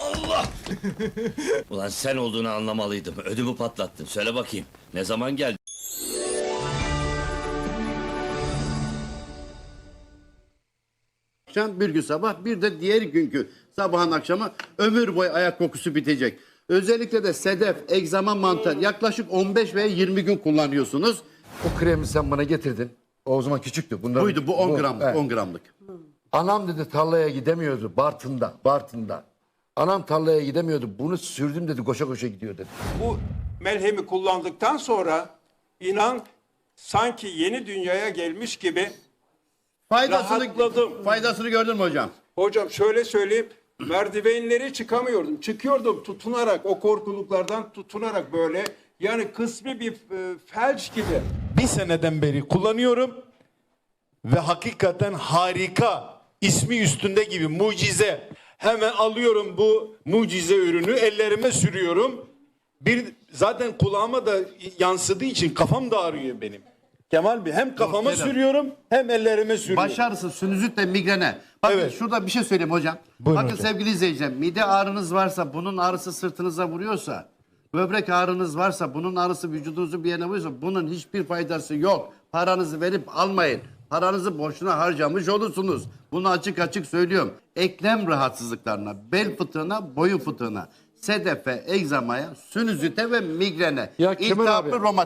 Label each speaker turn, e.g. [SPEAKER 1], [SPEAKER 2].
[SPEAKER 1] Allah! Ulan sen olduğunu anlamalıydım. Ödümü patlattın. Söyle bakayım. Ne zaman geldin?
[SPEAKER 2] akşam, bir gün sabah, bir de diğer günkü sabahın akşamı ömür boyu ayak kokusu bitecek. Özellikle de sedef, egzama mantar yaklaşık 15 veya 20 gün kullanıyorsunuz.
[SPEAKER 3] O kremi sen bana getirdin. O, o zaman küçüktü. Bunlar,
[SPEAKER 2] Buydu bu 10 gramlık,
[SPEAKER 3] evet.
[SPEAKER 2] 10 gramlık.
[SPEAKER 3] Anam dedi tarlaya gidemiyordu Bartın'da, Bartın'da. Anam tarlaya gidemiyordu. Bunu sürdüm dedi koşa koşa gidiyor dedi.
[SPEAKER 4] Bu melhemi kullandıktan sonra inan sanki yeni dünyaya gelmiş gibi
[SPEAKER 2] Faydasını,
[SPEAKER 4] Rahatladım.
[SPEAKER 2] faydasını gördün mü hocam?
[SPEAKER 4] hocam şöyle söyleyeyim merdivenleri çıkamıyordum. Çıkıyordum tutunarak o korkuluklardan tutunarak böyle yani kısmi bir e, felç gibi.
[SPEAKER 5] bir seneden beri kullanıyorum ve hakikaten harika ismi üstünde gibi mucize. Hemen alıyorum bu mucize ürünü ellerime sürüyorum. Bir zaten kulağıma da yansıdığı için kafam da ağrıyor benim. Kemal Bey hem kafama
[SPEAKER 2] Yok,
[SPEAKER 5] sürüyorum hem ellerime sürüyorum.
[SPEAKER 2] Baş ağrısı, sinüzit ve migrene. Bakın
[SPEAKER 5] Evet.
[SPEAKER 2] şurada bir şey söyleyeyim hocam.
[SPEAKER 5] Buyurun
[SPEAKER 2] Bakın
[SPEAKER 5] hocam.
[SPEAKER 2] sevgili izleyiciler, mide ağrınız varsa, bunun ağrısı sırtınıza vuruyorsa, böbrek ağrınız varsa, bunun ağrısı vücudunuzun bir yerine vuruyorsa, bunun hiçbir faydası yok. Paranızı verip almayın. Paranızı boşuna harcamış olursunuz. Bunu açık açık söylüyorum. Eklem rahatsızlıklarına, bel fıtığına, boyun fıtığına, sedefe, egzamaya, sinüzite ve migrene,
[SPEAKER 3] Ya Kemal
[SPEAKER 2] iltihaplı
[SPEAKER 3] abi,
[SPEAKER 2] romatizma